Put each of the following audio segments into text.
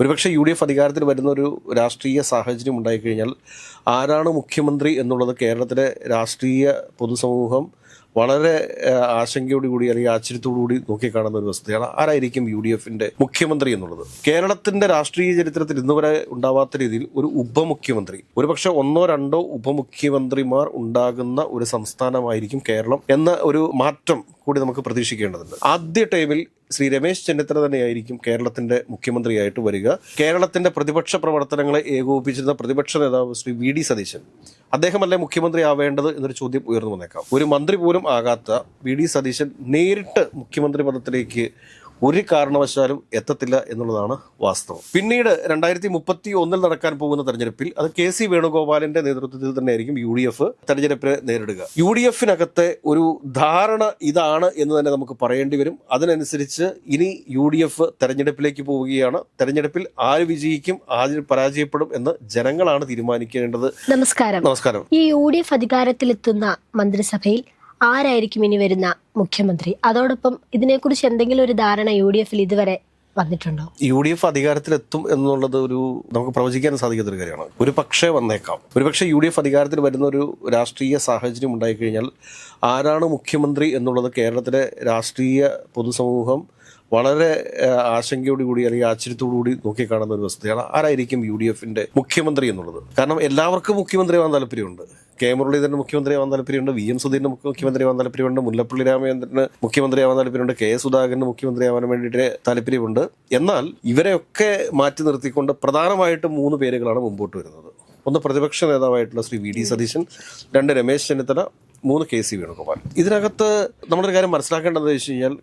ഒരുപക്ഷെ U D F അധികാരത്തിൽ വരുന്ന ഒരു രാഷ്ട്രീയ സാഹചര്യം ഉണ്ടായിക്കഴിഞ്ഞാൽ ആരാണ് മുഖ്യമന്ത്രി എന്നുള്ളത് കേരളത്തിലെ രാഷ്ട്രീയ പൊതുസമൂഹം വളരെ ആശങ്കയോടുകൂടി അല്ലെങ്കിൽ ആശ്ചര്യത്തോടുകൂടി നോക്കിക്കാണുന്ന ഒരു വസ്തുതയാണ്. ആരായിരിക്കും യു ഡി എഫിന്റെ മുഖ്യമന്ത്രി എന്നുള്ളത്? കേരളത്തിന്റെ രാഷ്ട്രീയ ചരിത്രത്തിൽ ഇന്നുവരെ ഉണ്ടാവാത്ത രീതിയിൽ ഒരു ഉപമുഖ്യമന്ത്രി ഒരുപക്ഷെ ഒന്നോ രണ്ടോ ഉപമുഖ്യമന്ത്രിമാർ ഉണ്ടാകുന്ന ഒരു സംസ്ഥാനമായിരിക്കും കേരളം എന്ന ഒരു മാറ്റം കൂടി നമുക്ക് പ്രതീക്ഷിക്കേണ്ടതുണ്ട്. ആദ്യ ടൈമിൽ ശ്രീ രമേശ് ചെന്നിത്തല തന്നെയായിരിക്കും കേരളത്തിന്റെ മുഖ്യമന്ത്രിയായിട്ട് വരിക. കേരളത്തിന്റെ പ്രതിപക്ഷ പ്രവർത്തനങ്ങളെ ഏകോപിപ്പിച്ചിരുന്ന പ്രതിപക്ഷ നേതാവ് ശ്രീ വി ഡി സതീശൻ അദ്ദേഹമല്ലേ മുഖ്യമന്ത്രി ആവേണ്ടത് എന്നൊരു ചോദ്യം ഉയർന്നു വന്നേക്കാം. ഒരു മന്ത്രി പോലും ആകാത്ത വി ഡി സതീശൻ നേരിട്ട് മുഖ്യമന്ത്രി പദത്തിലേക്ക് ഒരു കാരണവശാലും എത്തത്തില്ല എന്നുള്ളതാണ് വാസ്തവം. പിന്നീട് രണ്ടായിരത്തി മുപ്പത്തി ഒന്നിൽ നടക്കാൻ പോകുന്ന തെരഞ്ഞെടുപ്പിൽ അത് കെ സി വേണുഗോപാലിന്റെ നേതൃത്വത്തിൽ തന്നെയായിരിക്കും യു ഡി എഫ് തെരഞ്ഞെടുപ്പിനെ നേരിടുക. യു ഡി എഫിനകത്തെ ഒരു ധാരണ ഇതാണ് എന്ന് തന്നെ നമുക്ക് പറയേണ്ടി വരും. അതിനനുസരിച്ച് ഇനി യു ഡി എഫ് തെരഞ്ഞെടുപ്പിലേക്ക് പോവുകയാണ്. തെരഞ്ഞെടുപ്പിൽ ആര് വിജയിക്കും ആര് പരാജയപ്പെടും എന്ന് ജനങ്ങളാണ് തീരുമാനിക്കേണ്ടത്. നമസ്കാരം. നമസ്കാരം. ഈ യു ഡി എഫ് അധികാരത്തിലെത്തുന്ന മന്ത്രിസഭയിൽ ആരായിരിക്കും ഇനി വരുന്ന മുഖ്യമന്ത്രി? അതോടൊപ്പം ഇതിനെക്കുറിച്ച് എന്തെങ്കിലും ഒരു ധാരണ യു ഡി എഫിൽ ഇതുവരെ വന്നിട്ടുണ്ടോ? യു ഡി എഫ് അധികാരത്തിലെത്തും എന്നുള്ളത് ഒരു നമുക്ക് പ്രവചിക്കാൻ സാധിക്കാത്ത ഒരു കാര്യമാണ്. ഒരു പക്ഷേ വന്നേക്കാം. ഒരു പക്ഷേ യു ഡി എഫ് അധികാരത്തിൽ വരുന്ന ഒരു രാഷ്ട്രീയ സാഹചര്യം ഉണ്ടായിക്കഴിഞ്ഞാൽ ആരാണ് മുഖ്യമന്ത്രി എന്നുള്ളത് കേരളത്തിലെ രാഷ്ട്രീയ പൊതുസമൂഹം വളരെ ആശങ്കയോടുകൂടി അല്ലെങ്കിൽ ആശ്ചര്യത്തോടുകൂടി നോക്കിക്കാണുന്ന ഒരു വസ്തുതയാണ് ആരായിരിക്കും യു ഡി എഫിന്റെ മുഖ്യമന്ത്രി എന്നുള്ളത്. കാരണം എല്ലാവർക്കും മുഖ്യമന്ത്രിയാവാൻ താല്പര്യമുണ്ട്. കെ മുരളീധരന് മുഖ്യമന്ത്രിയാവാൻ താല്പര്യമുണ്ട് വി എം സുധീരന് മുഖ്യമന്ത്രിയാവാൻ താല്പര്യമുണ്ട് മുല്ലപ്പള്ളി രാമചന്ദ്രന് മുഖ്യമന്ത്രിയാവാൻ താല്പര്യമുണ്ട് കെ സുധാകരന് മുഖ്യമന്ത്രിയാവാൻ വേണ്ടിയിട്ട് താല്പര്യമുണ്ട്. എന്നാൽ ഇവരെയൊക്കെ മാറ്റി നിർത്തിക്കൊണ്ട് പ്രധാനമായിട്ടും മൂന്ന് പേരുകളാണ് മുമ്പോട്ട് വരുന്നത്. ഒന്ന് പ്രതിപക്ഷ നേതാവായിട്ടുള്ള ശ്രീ വി ഡി സതീശൻ രണ്ട് രമേശ് ചെന്നിത്തല മൂന്ന് കെ സി വേണുഗോപാൽ. ഇതിനകത്ത് നമ്മളൊരു കാര്യം മനസ്സിലാക്കേണ്ടത് വെച്ച് കഴിഞ്ഞാൽ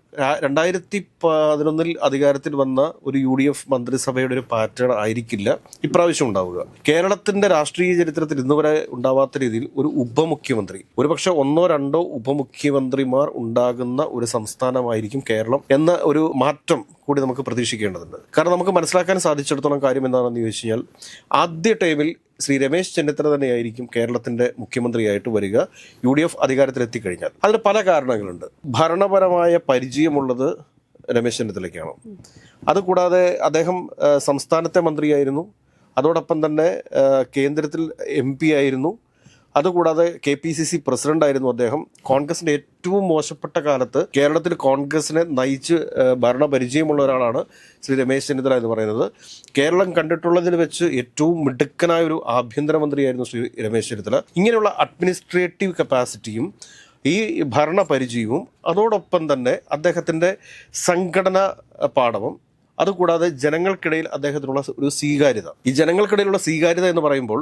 രണ്ടായിരത്തി പതിനൊന്നിൽ അധികാരത്തിൽ വന്ന ഒരു യു ഡി എഫ് മന്ത്രിസഭയുടെ ഒരു പാറ്റേൺ ആയിരിക്കില്ല ഇപ്രാവശ്യം ഉണ്ടാവുക. കേരളത്തിന്റെ രാഷ്ട്രീയ ചരിത്രത്തിൽ ഇന്നുവരെ ഉണ്ടാവാത്ത രീതിയിൽ ഒരു ഉപമുഖ്യമന്ത്രി ഒരുപക്ഷെ ഒന്നോ രണ്ടോ ഉപമുഖ്യമന്ത്രിമാർ ഉണ്ടാകുന്ന ഒരു സംസ്ഥാനമായിരിക്കും കേരളം എന്ന ഒരു മാറ്റം കൂടി നമുക്ക് പ്രതീക്ഷിക്കേണ്ടതുണ്ട്. കാരണം നമുക്ക് മനസ്സിലാക്കാൻ സാധിച്ചിടത്തോളം കാര്യം എന്താണെന്ന് ചോദിച്ചു കഴിഞ്ഞാൽ ആദ്യ ടൈമിൽ ശ്രീ രമേശ് ചെന്നിത്തല തന്നെയായിരിക്കും കേരളത്തിന്റെ മുഖ്യമന്ത്രിയായിട്ട് വരിക യു ഡി എഫ് അധികാരത്തിലെത്തിക്കഴിഞ്ഞാൽ. അതിന് പല കാരണങ്ങളുണ്ട്. ഭരണപരമായ പരിചയമുള്ളത് രമേശ് ചെന്നിത്തലയ്ക്കാണ്. അതുകൂടാതെ അദ്ദേഹം സംസ്ഥാനത്തെ മന്ത്രിയായിരുന്നു. അതോടൊപ്പം തന്നെ കേന്ദ്രത്തിൽ എം ആയിരുന്നു. അതുകൂടാതെ K P C C president ആയിരുന്നു അദ്ദേഹം. കോൺഗ്രസിന്റെ ഏറ്റവും മോശപ്പെട്ട കാലത്ത് കേരളത്തിൽ കോൺഗ്രസിനെ നയിച്ച് ഭരണപരിചയമുള്ള ഒരാളാണ് ശ്രീ രമേശ് ചെന്നിത്തല എന്ന് പറയുന്നത്. കേരളം കണ്ടിട്ടുള്ളതിൽ വെച്ച് ഏറ്റവും മിടുക്കനായ ഒരു ആഭ്യന്തരമന്ത്രിയായിരുന്നു ശ്രീ രമേശ് ചെന്നിത്തല. ഇങ്ങനെയുള്ള അഡ്മിനിസ്ട്രേറ്റീവ് കപ്പാസിറ്റിയും ഈ ഭരണപരിചയവും അതോടൊപ്പം തന്നെ അദ്ദേഹത്തിന്റെ സംഘടനാ പാഠവും അതുകൂടാതെ ജനങ്ങൾക്കിടയിൽ അദ്ദേഹത്തിനുള്ള ഒരു സ്വീകാര്യത. ഈ ജനങ്ങൾക്കിടയിലുള്ള സ്വീകാര്യത എന്ന് പറയുമ്പോൾ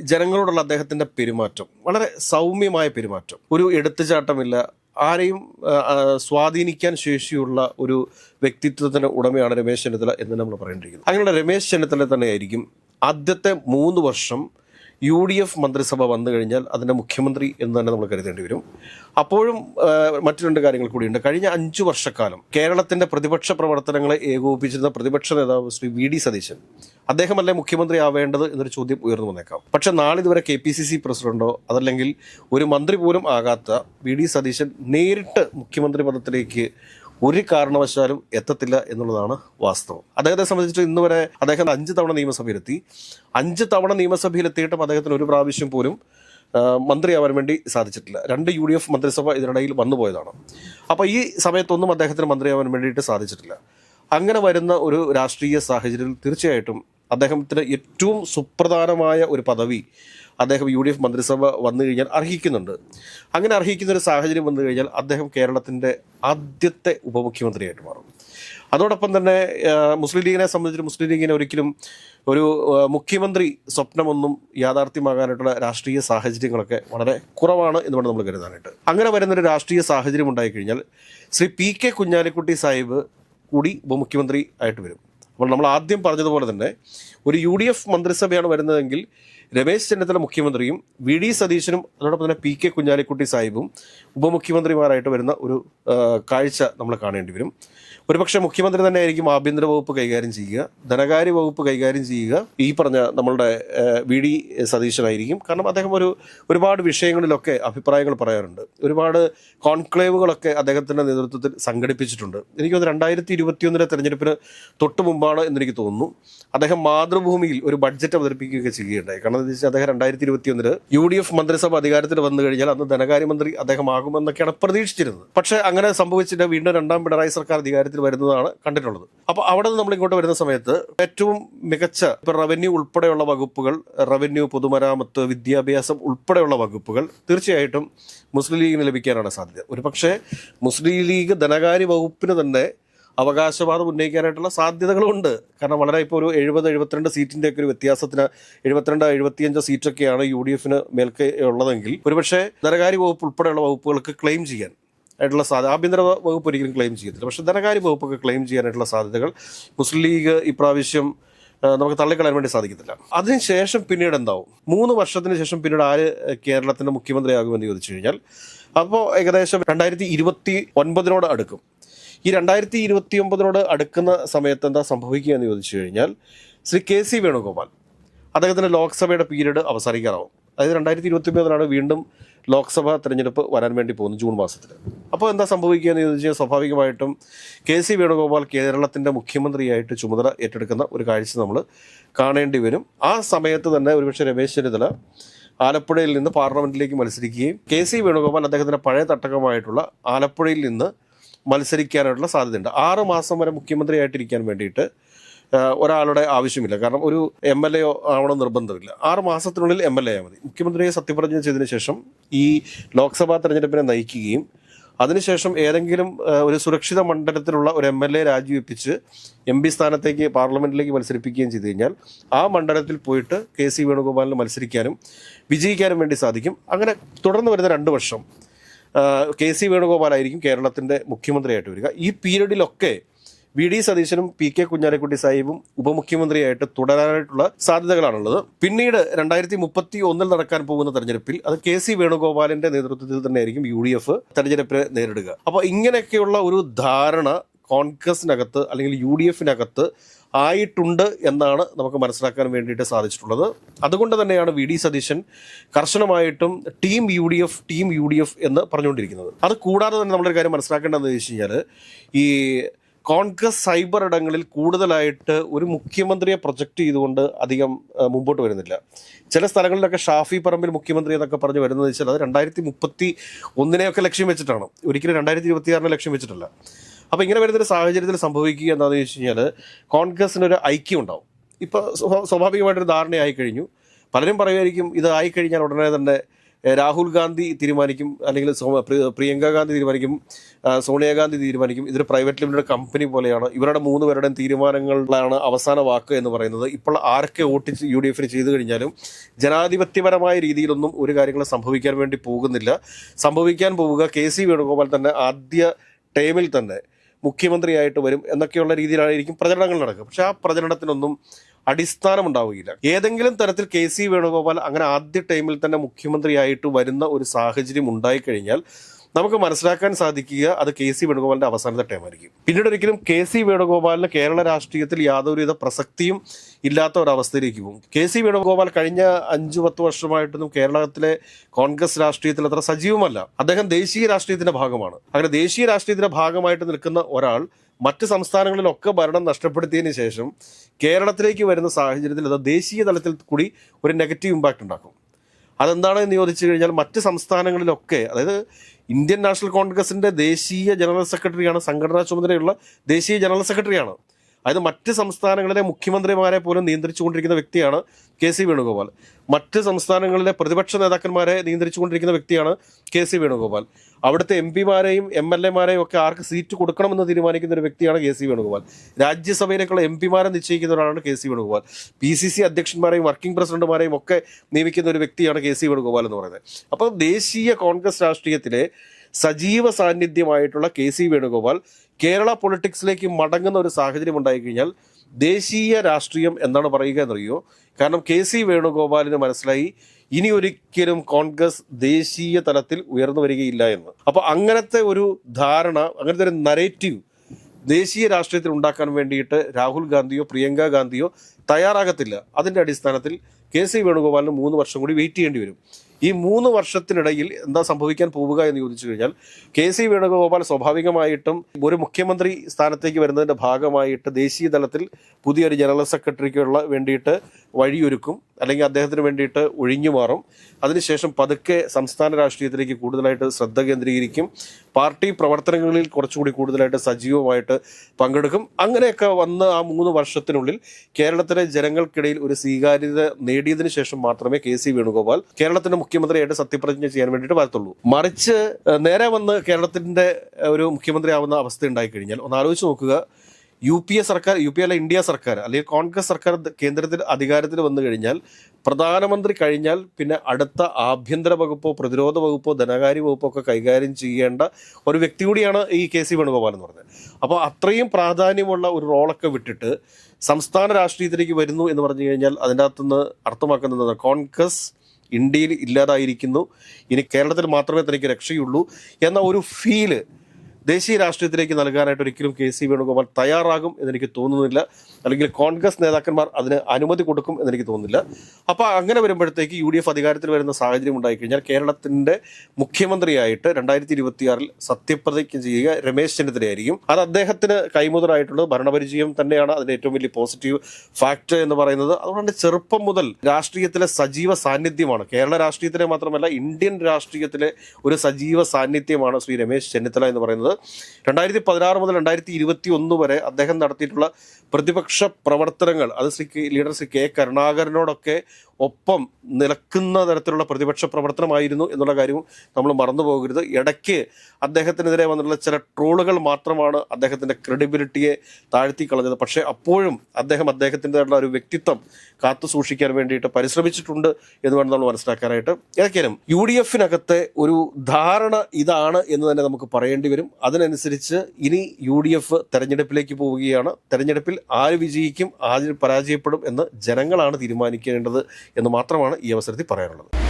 ജനങ്ങളോടുള്ള അദ്ദേഹത്തിന്റെ പെരുമാറ്റം. വളരെ സൗമ്യമായ പെരുമാറ്റം. ഒരു എടുത്തുചാട്ടമില്ല. ആരെയും സ്വാധീനിക്കാൻ ശേഷിയുള്ള ഒരു വ്യക്തിത്വത്തിന് ഉടമയാണ് രമേശ് ചെന്നിത്തല എന്ന് നമ്മൾ പറയേണ്ടിയിരിക്കുന്നത് അങ്ങനെയുള്ള രമേശ് ചെന്നിത്തല തന്നെയായിരിക്കും ആദ്യത്തെ മൂന്ന് വർഷം യു ഡി എഫ് മന്ത്രിസഭ വന്നു കഴിഞ്ഞാൽ അതിന്റെ മുഖ്യമന്ത്രി എന്ന് തന്നെ നമ്മൾ കരുതേണ്ടി വരും. അപ്പോഴും മറ്റു രണ്ട് കാര്യങ്ങൾ കൂടിയുണ്ട്. കഴിഞ്ഞ അഞ്ചു വർഷക്കാലം കേരളത്തിന്റെ പ്രതിപക്ഷ പ്രവർത്തനങ്ങളെ ഏകോപിപ്പിച്ചിരുന്ന പ്രതിപക്ഷ നേതാവ് ശ്രീ വി ഡി സതീശൻ അദ്ദേഹമല്ലേ മുഖ്യമന്ത്രി ആവേണ്ടത് എന്നൊരു ചോദ്യം ഉയർന്നു വന്നേക്കാം. പക്ഷെ നാളിതുവരെ കെ പി സി സി പ്രസിഡന്റോ അതല്ലെങ്കിൽ ഒരു മന്ത്രി പോലും ആകാത്ത വി ഡി സതീശൻ നേരിട്ട് മുഖ്യമന്ത്രി പദത്തിലേക്ക് ഒരു കാരണവശാലും എത്തത്തില്ല എന്നുള്ളതാണ് വാസ്തവം. അദ്ദേഹത്തെ സംബന്ധിച്ച് ഇന്ന് വരെ അദ്ദേഹം അഞ്ച് തവണ നിയമസഭയിലെത്തി. അഞ്ച് തവണ നിയമസഭയിലെത്തിയിട്ടും അദ്ദേഹത്തിന് ഒരു പ്രാവശ്യം പോലും മന്ത്രിയാവാൻ വേണ്ടി സാധിച്ചിട്ടില്ല. രണ്ട് യു ഡി എഫ് മന്ത്രിസഭ ഇതിനിടയിൽ വന്നു പോയതാണ്. അപ്പോൾ ഈ സമയത്തൊന്നും അദ്ദേഹത്തിന് മന്ത്രിയാവാൻ വേണ്ടിയിട്ട് സാധിച്ചിട്ടില്ല. അങ്ങനെ വരുന്ന ഒരു രാഷ്ട്രീയ സാഹചര്യത്തിൽ തീർച്ചയായിട്ടും അദ്ദേഹത്തിന് ഏറ്റവും സുപ്രധാനമായ ഒരു പദവി അദ്ദേഹം യു ഡി എഫ് മന്ത്രിസഭ വന്നു കഴിഞ്ഞാൽ അർഹിക്കുന്നുണ്ട്. അങ്ങനെ അർഹിക്കുന്ന ഒരു സാഹചര്യം വന്നു കഴിഞ്ഞാൽ അദ്ദേഹം കേരളത്തിന്റെ ആദ്യത്തെ ഉപമുഖ്യമന്ത്രിയായിട്ട് മാറും. അതോടൊപ്പം തന്നെ മുസ്ലിം ലീഗിനെ സംബന്ധിച്ച് മുസ്ലിം ലീഗിനെ ഒരിക്കലും ഒരു മുഖ്യമന്ത്രി സ്വപ്നമൊന്നും യാഥാർത്ഥ്യമാകാനായിട്ടുള്ള രാഷ്ട്രീയ സാഹചര്യങ്ങളൊക്കെ വളരെ കുറവാണ് എന്ന് വേണം നമ്മൾ കരുതാനായിട്ട്. അങ്ങനെ വരുന്നൊരു രാഷ്ട്രീയ സാഹചര്യം ഉണ്ടായിക്കഴിഞ്ഞാൽ ശ്രീ പി കെ കുഞ്ഞാലിക്കുട്ടി സാഹിബ് കൂടി ഉപമുഖ്യമന്ത്രി ആയിട്ട് വരും. അപ്പോൾ നമ്മൾ ആദ്യം പറഞ്ഞതുപോലെ തന്നെ ഒരു യു ഡി എഫ് മന്ത്രിസഭയാണ് വരുന്നതെങ്കിൽ രമേശ് ചെന്നിത്തല മുഖ്യമന്ത്രിയും വി ഡി സതീശനും അതോടൊപ്പം തന്നെ പി കെ കുഞ്ഞാലിക്കുട്ടി സാഹിബും ഉപമുഖ്യമന്ത്രിമാരായിട്ട് വരുന്ന ഒരു കാഴ്ച നമ്മൾ കാണേണ്ടി വരും. ഒരുപക്ഷെ മുഖ്യമന്ത്രി തന്നെ ആയിരിക്കും ആഭ്യന്തര വകുപ്പ് കൈകാര്യം ചെയ്യുക ധനകാര്യ വകുപ്പ് കൈകാര്യം ചെയ്യുക. ഈ പറഞ്ഞ നമ്മളുടെ വി ഡി സതീശനായിരിക്കും. കാരണം അദ്ദേഹം ഒരു ഒരുപാട് വിഷയങ്ങളിലൊക്കെ അഭിപ്രായങ്ങൾ പറയാറുണ്ട്. ഒരുപാട് കോൺക്ലേവുകളൊക്കെ അദ്ദേഹത്തിന്റെ നേതൃത്വത്തിൽ സംഘടിപ്പിച്ചിട്ടുണ്ട്. എനിക്ക് തോന്നുന്നു രണ്ടായിരത്തി ഇരുപത്തിയൊന്നിലെ തെരഞ്ഞെടുപ്പിന് തൊട്ട് മുമ്പാണ് എന്നെനിക്ക് തോന്നുന്നു. അദ്ദേഹം മാതൃഭൂമിയിൽ ഒരു ബഡ്ജറ്റ് അവതരിപ്പിക്കുകയൊക്കെ ചെയ്യുകയുണ്ടായി. കാരണം എന്താ വെച്ചാൽ അദ്ദേഹം രണ്ടായിരത്തി ഇരുപത്തി ഒന്നിൽ യു ഡി എഫ് മന്ത്രിസഭ അധികാരത്തിൽ വന്നു കഴിഞ്ഞാൽ അന്ന് ധനകാര്യമന്ത്രി അദ്ദേഹം ആകുമെന്നൊക്കെയാണ് പ്രതീക്ഷിച്ചിരുന്നത്. പക്ഷേ അങ്ങനെ സംഭവിച്ചിട്ട് വീണ്ടും രണ്ടാം പിണറായി സർക്കാർ അധികാരത്തിൽ വരുന്നതാണ് കണ്ടിട്ടുള്ളത്. അപ്പോൾ അവിടെ നിന്ന് നമ്മൾ ഇങ്ങോട്ട് വരുന്ന സമയത്ത് ഏറ്റവും മികച്ച ഇപ്പൊ റവന്യൂ ഉൾപ്പെടെയുള്ള വകുപ്പുകൾ റവന്യൂ പൊതുമരാമത്ത് വിദ്യാഭ്യാസം ഉൾപ്പെടെയുള്ള വകുപ്പുകൾ തീർച്ചയായിട്ടും മുസ്ലിം ലീഗിന് ലഭിക്കാനാണ് സാധ്യത. ഒരുപക്ഷെ മുസ്ലിം ലീഗ് ധനകാര്യ വകുപ്പിന് തന്നെ അവകാശവാദം ഉന്നയിക്കാനായിട്ടുള്ള സാധ്യതകളുണ്ട്. കാരണം വളരെ ഇപ്പോൾ ഒരു എഴുപത് എഴുപത്തിരണ്ട് സീറ്റിന്റെ ഒക്കെ ഒരു വ്യത്യാസത്തിന് എഴുപത്തിരണ്ട് എഴുപത്തിയഞ്ച് സീറ്റൊക്കെയാണ് യു ഡി എഫിന് മേൽക്കേ ഉള്ളതെങ്കിൽ ഒരുപക്ഷെ ധനകാര്യ വകുപ്പ് ഉൾപ്പെടെയുള്ള വകുപ്പുകൾക്ക് ക്ലെയിം ചെയ്യാൻ ആയിട്ടുള്ള സാധ്യത ആഭ്യന്തര വകുപ്പ് ഒരിക്കലും ക്ലെയിം ചെയ്യത്തില്ല. പക്ഷേ ധനകാര്യ വകുപ്പൊക്കെ ക്ലെയിം ചെയ്യാനായിട്ടുള്ള സാധ്യതകൾ മുസ്ലിം ലീഗ് ഇപ്രാവശ്യം നമുക്ക് തള്ളിക്കളയാൻ വേണ്ടി സാധിക്കത്തില്ല. അതിനുശേഷം പിന്നീട് എന്താവും? മൂന്ന് വർഷത്തിന് ശേഷം പിന്നീട് ആര് കേരളത്തിന്റെ മുഖ്യമന്ത്രിയാകുമെന്ന് ചോദിച്ചു കഴിഞ്ഞാൽ അപ്പോൾ ഏകദേശം രണ്ടായിരത്തി ഇരുപത്തി ഒൻപതിനോട് അടുക്കും. ഈ രണ്ടായിരത്തി ഇരുപത്തി ഒമ്പതിനോട് അടുക്കുന്ന സമയത്ത് എന്താ സംഭവിക്കുക എന്ന് ചോദിച്ചു കഴിഞ്ഞാൽ ശ്രീ കെ സി വേണുഗോപാൽ അദ്ദേഹത്തിന്റെ ലോക്സഭയുടെ പീരീഡ് അവസാനിക്കാറാവും. അതായത് രണ്ടായിരത്തി ഇരുപത്തി ഒമ്പതിനാണ് വീണ്ടും ലോക്സഭ തെരഞ്ഞെടുപ്പ് വരാൻ വേണ്ടി പോകുന്നത് ജൂൺ മാസത്തിൽ. അപ്പോൾ എന്താ സംഭവിക്കുക എന്ന് ചോദിച്ചാൽ സ്വാഭാവികമായിട്ടും കെ സി വേണുഗോപാൽ കേരളത്തിന്റെ മുഖ്യമന്ത്രിയായിട്ട് ചുമതല ഏറ്റെടുക്കുന്ന ഒരു കാഴ്ച നമ്മൾ കാണേണ്ടി വരും. ആ സമയത്ത് തന്നെ ഒരുപക്ഷെ രമേശ് ചെന്നിത്തല ആലപ്പുഴയിൽ നിന്ന് പാർലമെന്റിലേക്ക് മത്സരിക്കുകയും കെ സി വേണുഗോപാൽ അദ്ദേഹത്തിന്റെ പഴയ തട്ടകമായിട്ടുള്ള ആലപ്പുഴയിൽ നിന്ന് മത്സരിക്കാനായിട്ടുള്ള സാധ്യതയുണ്ട്. ആറ് മാസം വരെ മുഖ്യമന്ത്രിയായിട്ടിരിക്കാൻ വേണ്ടിയിട്ട് ഒരാളുടെ ആവശ്യമില്ല. കാരണം ഒരു എം എൽ എ ആവണം നിർബന്ധമില്ല. ആറ് മാസത്തിനുള്ളിൽ എം എൽ എ മതി. മുഖ്യമന്ത്രിയെ സത്യപ്രതിജ്ഞ ചെയ്തതിനു ശേഷം ഈ ലോക്സഭാ തെരഞ്ഞെടുപ്പിനെ നയിക്കുകയും അതിനുശേഷം ഏതെങ്കിലും ഒരു സുരക്ഷിത മണ്ഡലത്തിലുള്ള ഒരു എം എൽ എ രാജിവെപ്പിച്ച് എം പി സ്ഥാനത്തേക്ക് പാർലമെന്റിലേക്ക് മത്സരിപ്പിക്കുകയും ചെയ്തു കഴിഞ്ഞാൽ ആ മണ്ഡലത്തിൽ പോയിട്ട് കെ സി വേണുഗോപാലിന് മത്സരിക്കാനും വിജയിക്കാനും വേണ്ടി സാധിക്കും. അങ്ങനെ തുടർന്ന് വരുന്ന രണ്ട് വർഷം കെ സി വേണുഗോപാലായിരിക്കും കേരളത്തിന്റെ മുഖ്യമന്ത്രിയായിട്ട് വരിക. ഈ പീരീഡിലൊക്കെ വി ഡി സതീശനും പി കെ കുഞ്ഞാലിക്കുട്ടി സാഹിബും ഉപമുഖ്യമന്ത്രിയായിട്ട് തുടരാനായിട്ടുള്ള സാധ്യതകളാണുള്ളത്. പിന്നീട് രണ്ടായിരത്തി മുപ്പത്തി ഒന്നിൽ നടക്കാൻ പോകുന്ന തെരഞ്ഞെടുപ്പിൽ അത് കെ സി വേണുഗോപാലിന്റെ നേതൃത്വത്തിൽ തന്നെയായിരിക്കും യു ഡി എഫ് തെരഞ്ഞെടുപ്പിനെ നേരിടുക. അപ്പോൾ ഇങ്ങനെയൊക്കെയുള്ള ഒരു ധാരണ കോൺഗ്രസിനകത്ത് അല്ലെങ്കിൽ യു ഡി എഫിനകത്ത് ആയിട്ടുണ്ട് എന്നാണ് നമുക്ക് മനസ്സിലാക്കാൻ വേണ്ടിയിട്ട് സാധിച്ചിട്ടുള്ളത്. അതുകൊണ്ട് തന്നെയാണ് V D Satheesan കർശനമായിട്ടും team U D F team U D F എന്ന് പറഞ്ഞുകൊണ്ടിരിക്കുന്നത്. അത് കൂടാതെ തന്നെ നമ്മളൊരു കാര്യം മനസ്സിലാക്കേണ്ടതെന്ന് വെച്ച് കഴിഞ്ഞാൽ ഈ കോൺഗ്രസ് സൈബർ ഇടങ്ങളിൽ കൂടുതലായിട്ട് ഒരു മുഖ്യമന്ത്രിയെ പ്രൊജക്റ്റ് ചെയ്തുകൊണ്ട് അധികം മുമ്പോട്ട് വരുന്നില്ല. ചില സ്ഥലങ്ങളിലൊക്കെ ഷാഫി പറമ്പിൽ മുഖ്യമന്ത്രി എന്നൊക്കെ പറഞ്ഞ് വരുന്നത് വെച്ചാൽ അത് രണ്ടായിരത്തി മുപ്പത്തി ഒന്നിനെയൊക്കെ ലക്ഷ്യം വെച്ചിട്ടാണ്. ഒരിക്കലും രണ്ടായിരത്തി ഇരുപത്തിയാറിനെ ലക്ഷ്യം വെച്ചിട്ടല്ല. അപ്പോൾ ഇങ്ങനെ വരുന്നൊരു സാഹചര്യത്തിൽ സംഭവിക്കുക എന്താണെന്ന് വെച്ച് കഴിഞ്ഞാൽ കോൺഗ്രസിനൊരു ഐക്യം ഉണ്ടാവും. സ്വഭാ- സ്വാഭാവികമായിട്ടൊരു ധാരണയായി കഴിഞ്ഞു. പലരും പറയുമായിരിക്കും ഇത് ആയിക്കഴിഞ്ഞാൽ ഉടനെ തന്നെ രാഹുൽ ഗാന്ധി തീരുമാനിക്കും അല്ലെങ്കിൽ പ്രിയങ്ക ഗാന്ധി തീരുമാനിക്കും സോണിയാഗാന്ധി തീരുമാനിക്കും. ഇതൊരു പ്രൈവറ്റ് ലിമിറ്റഡ് കമ്പനി പോലെയാണ്. ഇവരുടെ മൂന്ന് പേരുടെയും തീരുമാനങ്ങളിലാണ് അവസാന വാക്ക് എന്ന് പറയുന്നത്. ഇപ്പോൾ ആരൊക്കെ വോട്ട് യു ഡി എഫിന് ചെയ്തു കഴിഞ്ഞാലും ജനാധിപത്യപരമായ രീതിയിലൊന്നും ഒരു കാര്യങ്ങളും സംഭവിക്കാൻ വേണ്ടി പോകുന്നില്ല. സംഭവിക്കാൻ പോവുക കെ സി വേണുഗോപാൽ തന്നെ ആദ്യ ടൈമിൽ തന്നെ മുഖ്യമന്ത്രിയായിട്ട് വരും എന്നൊക്കെയുള്ള രീതിയിലായിരിക്കും പ്രചരണങ്ങൾ നടക്കുക. പക്ഷെ ആ പ്രചരണത്തിനൊന്നും അടിസ്ഥാനമുണ്ടാവുകയില്ല. ഏതെങ്കിലും തരത്തിൽ കെ സി വേണുഗോപാൽ അങ്ങനെ ആദ്യ ടൈമിൽ തന്നെ മുഖ്യമന്ത്രിയായിട്ട് വരുന്ന ഒരു സാഹചര്യം ഉണ്ടായിക്കഴിഞ്ഞാൽ നമുക്ക് മനസ്സിലാക്കാൻ സാധിക്കുക അത് കെ സി വേണുഗോപാലിന്റെ അവസാനത്തെ ടൈമായിരിക്കും പിന്നീട് ഒരിക്കലും കെ സി വേണുഗോപാലിന് കേരള രാഷ്ട്രീയത്തിൽ യാതൊരുവിധ പ്രസക്തിയും ഇല്ലാത്ത ഒരവസ്ഥയിലേക്ക് പോകും. കെ സി വേണുഗോപാൽ കഴിഞ്ഞ അഞ്ചു പത്ത് വർഷമായിട്ടൊന്നും കേരളത്തിലെ കോൺഗ്രസ് രാഷ്ട്രീയത്തിൽ അത്ര സജീവമല്ല. അദ്ദേഹം ദേശീയ രാഷ്ട്രീയത്തിന്റെ ഭാഗമാണ്. അങ്ങനെ ദേശീയ രാഷ്ട്രീയത്തിന്റെ ഭാഗമായിട്ട് നിൽക്കുന്ന ഒരാൾ മറ്റ് സംസ്ഥാനങ്ങളിലൊക്കെ ഭരണം നഷ്ടപ്പെടുത്തിയതിന് ശേഷം കേരളത്തിലേക്ക് വരുന്ന സാഹചര്യത്തിൽ അത് ദേശീയ തലത്തിൽ കൂടി ഒരു നെഗറ്റീവ് ഇമ്പാക്റ്റ് ഉണ്ടാക്കും. അതെന്താണെന്ന് ചോദിച്ചു കഴിഞ്ഞാൽ മറ്റ് സംസ്ഥാനങ്ങളിലൊക്കെ അതായത് ഇന്ത്യൻ നാഷണൽ കോൺഗ്രസിന്റെ ദേശീയ ജനറൽ സെക്രട്ടറിയാണ് സംഘടനാ ചുമതലയുള്ള ദേശീയ ജനറൽ സെക്രട്ടറിയാണ്. അതായത് മറ്റ് സംസ്ഥാനങ്ങളിലെ മുഖ്യമന്ത്രിമാരെ പോലും നിയന്ത്രിച്ചുകൊണ്ടിരിക്കുന്ന വ്യക്തിയാണ് കെ സി വേണുഗോപാൽ. മറ്റ് സംസ്ഥാനങ്ങളിലെ പ്രതിപക്ഷ നേതാക്കന്മാരെ നിയന്ത്രിച്ചുകൊണ്ടിരിക്കുന്ന വ്യക്തിയാണ് കെ സി വേണുഗോപാൽ. അവിടുത്തെ എം പിമാരെയും എം എൽ എമാരെയും ഒക്കെ ആർക്ക് സീറ്റ് കൊടുക്കണമെന്ന് തീരുമാനിക്കുന്ന ഒരു വ്യക്തിയാണ് കെ സി വേണുഗോപാൽ. രാജ്യസഭയിലേക്കുള്ള എം പിമാരെ നിശ്ചയിക്കുന്ന ഒരാളാണ് K C Venugopal. P C C അധ്യക്ഷന്മാരെയും working പ്രസിഡന്റുമാരെയും ഒക്കെ നിയമിക്കുന്ന ഒരു വ്യക്തിയാണ് കെ സി വേണുഗോപാൽ എന്ന് പറയുന്നത്. അപ്പോൾ ദേശീയ കോൺഗ്രസ് രാഷ്ട്രീയത്തിലെ സജീവ സാന്നിധ്യമായിട്ടുള്ള കെ സി വേണുഗോപാൽ കേരള പൊളിറ്റിക്സിലേക്ക് മടങ്ങുന്ന ഒരു സാഹചര്യം ഉണ്ടായിക്കഴിഞ്ഞാൽ ദേശീയ രാഷ്ട്രീയം എന്നാണ് പറയുക എന്നറിയോ? കാരണം കെ സി വേണുഗോപാലിന് മനസ്സിലായി ഇനി ഒരിക്കലും കോൺഗ്രസ് ദേശീയ തലത്തിൽ ഉയർന്നു വരികയില്ല എന്ന്. അപ്പോൾ അങ്ങനത്തെ ഒരു ധാരണ അങ്ങനത്തെ ഒരു നരേറ്റീവ് ദേശീയ രാഷ്ട്രീയത്തിൽ ഉണ്ടാക്കാൻ വേണ്ടിയിട്ട് രാഹുൽ ഗാന്ധിയോ പ്രിയങ്ക ഗാന്ധിയോ തയ്യാറാകത്തില്ല. അതിന്റെ അടിസ്ഥാനത്തിൽ കെ സി വേണുഗോപാലിന് മൂന്ന് വർഷം കൂടി വെയിറ്റ് ചെയ്യേണ്ടി വരും. ഈ മൂന്ന് വർഷത്തിനിടയിൽ എന്താ സംഭവിക്കാൻ പോവുക എന്ന് ചോദിച്ചു കഴിഞ്ഞാൽ കെ സി വേണുഗോപാൽ സ്വാഭാവികമായിട്ടും ഒരു മുഖ്യമന്ത്രി സ്ഥാനത്തേക്ക് വരുന്നതിന്റെ ഭാഗമായിട്ട് ദേശീയ തലത്തിൽ പുതിയൊരു ജനറൽ സെക്രട്ടറിക്കുള്ള വേണ്ടിയിട്ട് വഴിയൊരുക്കും. അല്ലെങ്കിൽ അദ്ദേഹത്തിന് വേണ്ടിയിട്ട് ഒഴിഞ്ഞു മാറും. അതിനുശേഷം പതുക്കെ സംസ്ഥാന രാഷ്ട്രീയത്തിലേക്ക് കൂടുതലായിട്ട് ശ്രദ്ധ കേന്ദ്രീകരിക്കും. പാർട്ടി പ്രവർത്തനങ്ങളിൽ കുറച്ചുകൂടി കൂടുതലായിട്ട് സജീവമായിട്ട് പങ്കെടുക്കും. അങ്ങനെയൊക്കെ വന്ന് ആ മൂന്ന് വർഷത്തിനുള്ളിൽ കേരളത്തിലെ ജനങ്ങൾക്കിടയിൽ ഒരു സ്വീകാര്യത നേടിയതിനു ശേഷം മാത്രമേ കെ സി വേണുഗോപാൽ കേരളത്തിന്റെ മുഖ്യമന്ത്രിയായിട്ട് സത്യപ്രതിജ്ഞ ചെയ്യാൻ വേണ്ടിയിട്ട് വരത്തുള്ളൂ. മറിച്ച് നേരെ വന്ന് കേരളത്തിന്റെ ഒരു മുഖ്യമന്ത്രിയാവുന്ന അവസ്ഥ ഉണ്ടായിക്കഴിഞ്ഞാൽ ഒന്ന് ആലോചിച്ച് നോക്കുക. യു പി എ സർക്കാർ യു പി അല്ല ഇന്ത്യ സർക്കാർ അല്ലെങ്കിൽ കോൺഗ്രസ് സർക്കാർ കേന്ദ്രത്തിൽ അധികാരത്തിൽ വന്നു കഴിഞ്ഞാൽ പ്രധാനമന്ത്രി കഴിഞ്ഞാൽ പിന്നെ അടുത്ത ആഭ്യന്തര വകുപ്പോ പ്രതിരോധ വകുപ്പോ ധനകാര്യ വകുപ്പോ ഒക്കെ കൈകാര്യം ചെയ്യേണ്ട ഒരു വ്യക്തി കൂടിയാണ് ഈ കെ സി വേണുഗോപാൽ എന്ന് പറഞ്ഞത്. അപ്പോൾ അത്രയും പ്രാധാന്യമുള്ള ഒരു റോളൊക്കെ വിട്ടിട്ട് സംസ്ഥാന രാഷ്ട്രീയത്തിലേക്ക് വരുന്നു എന്ന് പറഞ്ഞു കഴിഞ്ഞാൽ അതിന്റെ അകത്തുനിന്ന് അർത്ഥമാക്കുന്നത് കോൺഗ്രസ് ഇന്ത്യയിൽ ഇല്ലാതായിരിക്കുന്നു. ഇനി കേരളത്തിൽ മാത്രമേ തനിക്ക് രക്ഷയുള്ളൂ എന്ന ഒരു ഫീൽ ദേശീയ രാഷ്ട്രീയത്തിലേക്ക് നൽകാനായിട്ട് ഒരിക്കലും കെ സി വേണുഗോപാൽ തയ്യാറാകും എന്നെനിക്ക് തോന്നുന്നില്ല. അല്ലെങ്കിൽ കോൺഗ്രസ് നേതാക്കന്മാർ അതിന് അനുമതി കൊടുക്കും എന്നെനിക്ക് തോന്നുന്നില്ല. അപ്പോൾ അങ്ങനെ വരുമ്പോഴത്തേക്ക് യു ഡി എഫ് അധികാരത്തിൽ വരുന്ന സാഹചര്യം ഉണ്ടായിക്കഴിഞ്ഞാൽ കേരളത്തിന്റെ മുഖ്യമന്ത്രിയായിട്ട് രണ്ടായിരത്തി ഇരുപത്തിയാറിൽ സത്യപ്രതിജ്ഞ ചെയ്യുക രമേശ് ചെന്നിത്തലയായിരിക്കും അത് അദ്ദേഹത്തിന് കൈമുതലായിട്ടുള്ളത് ഭരണപരിചയം തന്നെയാണ്. അതിന്റെ ഏറ്റവും വലിയ പോസിറ്റീവ് ഫാക്ടർ എന്ന് പറയുന്നത്. അതുകൊണ്ട് ചെറുപ്പം മുതൽ രാഷ്ട്രീയത്തിലെ സജീവ സാന്നിധ്യമാണ്. കേരള രാഷ്ട്രീയത്തിലെ മാത്രമല്ല ഇന്ത്യൻ രാഷ്ട്രീയത്തിലെ ഒരു സജീവ സാന്നിധ്യമാണ് ശ്രീ രമേശ് ചെന്നിത്തല എന്ന് പറയുന്നത്. രണ്ടായിരത്തി പതിനാറ് മുതൽ രണ്ടായിരത്തി ഇരുപത്തി ഒന്ന് വരെ അദ്ദേഹം നടത്തിയിട്ടുള്ള പ്രതിപക്ഷ പ്രവർത്തനങ്ങൾ. അത് ശ്രീ ലീഡർ ശ്രീ കെ കരുണാകരനോടൊക്കെ ഒപ്പം നിലക്കുന്ന തരത്തിലുള്ള പ്രതിപക്ഷ പ്രവർത്തനമായിരുന്നു എന്നുള്ള കാര്യവും നമ്മൾ മറന്നു പോകരുത്. ഇടയ്ക്ക് അദ്ദേഹത്തിനെതിരെ വന്നിട്ടുള്ള ചില ട്രോളുകൾ മാത്രമാണ് അദ്ദേഹത്തിന്റെ ക്രെഡിബിലിറ്റിയെ താഴ്ത്തി കളഞ്ഞത്. പക്ഷേ അപ്പോഴും അദ്ദേഹം അദ്ദേഹത്തിന്റെതായിട്ടുള്ള ഒരു വ്യക്തിത്വം കാത്തു സൂക്ഷിക്കാൻ വേണ്ടിയിട്ട് പരിശ്രമിച്ചിട്ടുണ്ട് എന്ന് വേണം നമ്മൾ മനസ്സിലാക്കാനായിട്ട്. ഏതൊക്കെയാലും യു ഡി എഫിനകത്തെ ഒരു ധാരണ ഇതാണ് എന്ന് തന്നെ നമുക്ക് പറയേണ്ടി വരും. അതിനനുസരിച്ച് ഇനി യു ഡി എഫ് തെരഞ്ഞെടുപ്പിലേക്ക് പോവുകയാണ്. തെരഞ്ഞെടുപ്പിൽ ആര് വിജയിക്കും ആര് പരാജയപ്പെടും എന്ന് ജനങ്ങളാണ് തീരുമാനിക്കേണ്ടത് എന്ന് മാത്രമാണ് ഈ അവസരത്തിൽ പറയാനുള്ളത്.